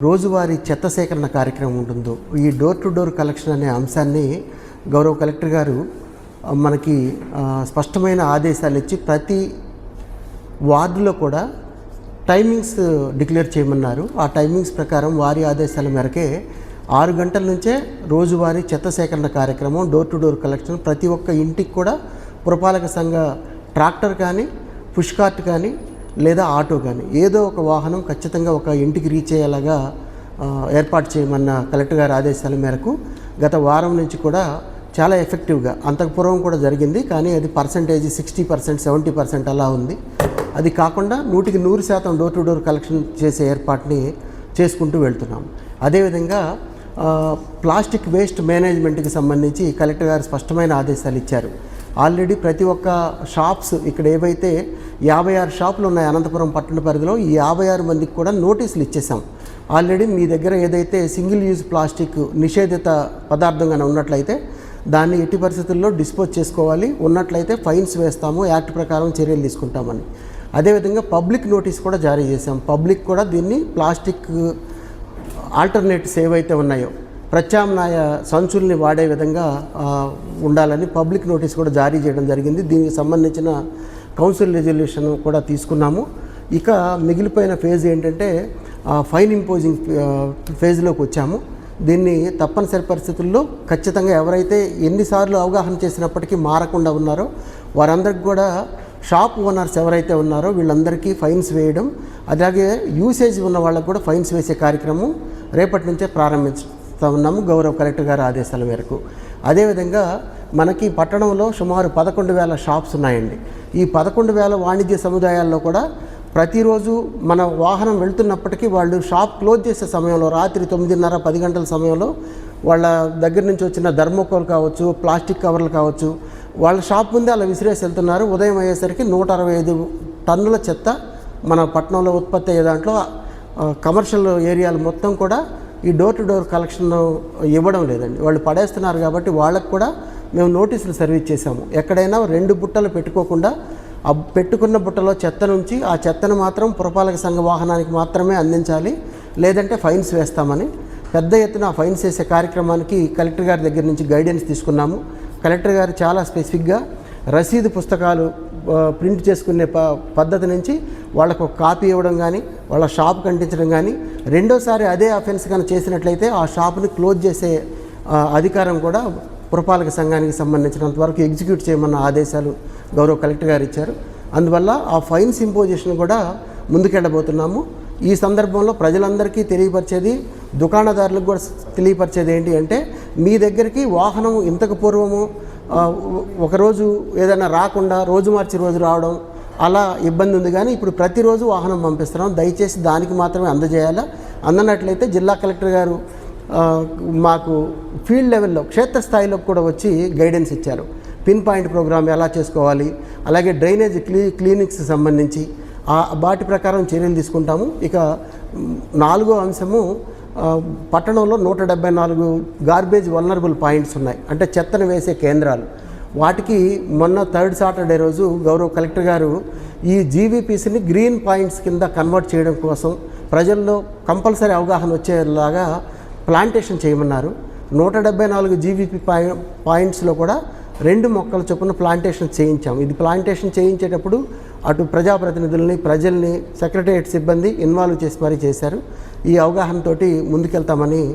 రోజువారీ చెత్త సేకరణ కార్యక్రమం ఉంటుందో ఈ డోర్ టు డోర్ కలెక్షన్ అనే అంశాన్ని గౌరవ కలెక్టర్ గారు మనకి స్పష్టమైన ఆదేశాలు ఇచ్చి ప్రతి వార్డులో కూడా టైమింగ్స్ డిక్లేర్ చేయమన్నారు. ఆ టైమింగ్స్ ప్రకారం వారి ఆదేశాల మేరకే ఆరు గంటల నుంచే రోజువారీ చెత్త సేకరణ కార్యక్రమం డోర్ టు డోర్ కలెక్షన్ ప్రతి ఒక్క ఇంటికి కూడా పురపాలక సంఘ ట్రాక్టర్ కానీ పుష్ కార్ట్ కానీ లేదా ఆటో కానీ ఏదో ఒక వాహనం ఖచ్చితంగా ఒక ఇంటికి రీచ్ అయ్యేలాగా ఏర్పాటు చేయమన్న కలెక్టర్ గారి ఆదేశాల మేరకు గత వారం నుంచి కూడా చాలా ఎఫెక్టివ్గా అంతకుపూర్వం కూడా జరిగింది కానీ అది percentage sixty percent seventy percent అలా ఉంది. అది కాకుండా నూటికి నూరు శాతం డోర్ టు డోర్ కలెక్షన్ చేసే ఏర్పాటుని చేసుకుంటూ వెళ్తున్నాం. అదేవిధంగా ప్లాస్టిక్ వేస్ట్ మేనేజ్మెంట్కి సంబంధించి కలెక్టర్ గారు స్పష్టమైన ఆదేశాలు ఇచ్చారు. ఆల్రెడీ ప్రతి ఒక్క షాప్స్ ఇక్కడ ఏవైతే యాభై ఆరు షాపులు ఉన్నాయి అనంతపురం పట్టణ పరిధిలో ఈ యాభై ఆరు మందికి కూడా నోటీసులు ఇచ్చేసాం ఆల్రెడీ మీ దగ్గర ఏదైతే సింగిల్ యూజ్ ప్లాస్టిక్ నిషేధిత పదార్థంగా ఉన్నట్లయితే దాన్ని ఎట్టి పరిస్థితుల్లో డిస్పోజ్ చేసుకోవాలి. ఉన్నట్లయితే ఫైన్స్ వేస్తాము యాక్ట్ ప్రకారం చర్యలు తీసుకుంటామని. అదేవిధంగా పబ్లిక్ నోటీస్ కూడా జారీ చేశాం. పబ్లిక్ కూడా దీన్ని ప్లాస్టిక్ ఆల్టర్నేటివ్స్ ఏవైతే ఉన్నాయో ప్రత్యామ్నాయ సంచుల్ని వాడే విధంగా ఉండాలని పబ్లిక్ నోటీస్ కూడా జారీ చేయడం జరిగింది. దీనికి సంబంధించిన కౌన్సిల్ రెజల్యూషన్ కూడా తీసుకున్నాము. ఇక మిగిలిపోయిన ఫేజ్ ఏంటంటే ఫైన్ ఇంపోజింగ్ ఫేజ్లోకి వచ్చాము. దీన్ని తప్పనిసరి పరిస్థితుల్లో ఖచ్చితంగా ఎవరైతే ఎన్నిసార్లు అవగాహన చేసినప్పటికీ మారకుండా ఉన్నారో వారందరికి కూడా షాప్ ఓనర్స్ ఎవరైతే ఉన్నారో వీళ్ళందరికీ ఫైన్స్ వేయడం అలాగే యూసేజ్ ఉన్న వాళ్ళకు కూడా ఫైన్స్ వేసే కార్యక్రమం రేపటి నుంచే ప్రారంభిస్తా ఉన్నాము గౌరవ కలెక్టర్ గారి ఆదేశాల మేరకు. అదేవిధంగా మనకి పట్టణంలో సుమారు పదకొండు వేల షాప్స్ ఉన్నాయండి. ఈ పదకొండు వేల వాణిజ్య సముదాయాల్లో కూడా ప్రతిరోజు మన వాహనం వెళ్తున్నప్పటికీ వాళ్ళు షాప్ క్లోజ్ చేసే సమయంలో రాత్రి తొమ్మిదిన్నర పది గంటల సమయంలో వాళ్ళ దగ్గర నుంచి వచ్చిన ధర్మకోల్ కావచ్చు ప్లాస్టిక్ కవర్లు కావచ్చు వాళ్ళ షాప్ ముందే అలా విసిరేసి వెళ్తున్నారు. ఉదయం అయ్యేసరికి నూట అరవై ఐదు టన్నుల చెత్త మన పట్టణంలో ఉత్పత్తి అయ్యే దాంట్లో కమర్షియల్ ఏరియాలు మొత్తం కూడా ఈ డోర్ టు డోర్ కలెక్షన్ ఇవ్వడం లేదండి. వాళ్ళు పడేస్తున్నారు కాబట్టి వాళ్ళకు కూడా మేము నోటీసులు సర్వీస్ చేశాము. ఎక్కడైనా రెండు బుట్టలు పెట్టుకోకుండా ఆ పెట్టుకున్న బుట్టలో చెత్త నుంచి ఆ చెత్తను మాత్రం పురపాలక సంఘ వాహనానికి మాత్రమే అందించాలి. లేదంటే ఫైన్స్ వేస్తామని పెద్ద ఎత్తున ఫైన్స్ వేసే కార్యక్రమానికి కలెక్టర్ గారి దగ్గర నుంచి గైడెన్స్ తీసుకున్నాము. కలెక్టర్ గారు చాలా స్పెసిఫిక్గా రసీదు పుస్తకాలు ప్రింట్ చేసుకునే ప పద్ధతి నుంచి వాళ్ళకు ఒక కాపీ ఇవ్వడం కానీ వాళ్ళ షాప్ కంటించడం కానీ రెండోసారి అదే అఫెన్స్ కానీ చేసినట్లయితే ఆ షాప్ని క్లోజ్ చేసే అధికారం కూడా పురపాలక సంఘానికి సంబంధించినంత వరకు ఎగ్జిక్యూట్ చేయమన్న ఆదేశాలు గౌరవ కలెక్టర్ గారు ఇచ్చారు. అందువల్ల ఆ ఫైన్స్ ఇంపోజిషన్ కూడా ముందుకెళ్ళబోతున్నాము. ఈ సందర్భంలో ప్రజలందరికీ తెలియపరిచేది దుకాణదారులకు కూడా తెలియపరిచేది ఏంటి అంటే మీ దగ్గరికి వాహనం ఇంతకు పూర్వము ఒకరోజు ఏదైనా రాకుండా రోజు మార్చి రోజు రావడం అలా ఇబ్బంది ఉంది. కానీ ఇప్పుడు ప్రతిరోజు వాహనం పంపిస్తున్నాం. దయచేసి దానికి మాత్రమే అందజేయాలా? అందనట్లయితే జిల్లా కలెక్టర్ గారు మాకు ఫీల్డ్ లెవెల్లో క్షేత్రస్థాయిలో కూడా వచ్చి గైడెన్స్ ఇచ్చారు. పిన్ పాయింట్ ప్రోగ్రామ్ ఎలా చేసుకోవాలి? అలాగే డ్రైనేజ్ క్లీ క్లినిక్స్ సంబంధించి ఆ వాటి ప్రకారం చర్యలు తీసుకుంటాము. ఇక నాలుగో అంశము పట్టణంలో నూట డెబ్బై నాలుగు గార్బేజ్ వల్నరబుల్ పాయింట్స్ ఉన్నాయి. అంటే చెత్తను వేసే కేంద్రాలు. వాటికి మొన్న థర్డ్ సాటర్డే రోజు గౌరవ కలెక్టర్ గారు ఈ జీవీపీసీని గ్రీన్ పాయింట్స్ కింద కన్వర్ట్ చేయడం కోసం ప్రజల్లో కంపల్సరీ అవగాహన వచ్చేలాగా ప్లాంటేషన్ చేయమన్నారు. నూట డెబ్బై నాలుగు జీవీపీ పాయి పాయింట్స్లో కూడా రెండు మొక్కల చొప్పున ప్లాంటేషన్ చేయించాం. ఇది ప్లాంటేషన్ చేయించేటప్పుడు అటు ప్రజాప్రతినిధుల్ని ప్రజల్ని సెక్రటరియట్ సిబ్బంది ఇన్వాల్వ్ చేసి మరీ చేశారు. ఈ అవగాహనతోటి ముందుకెళ్తామని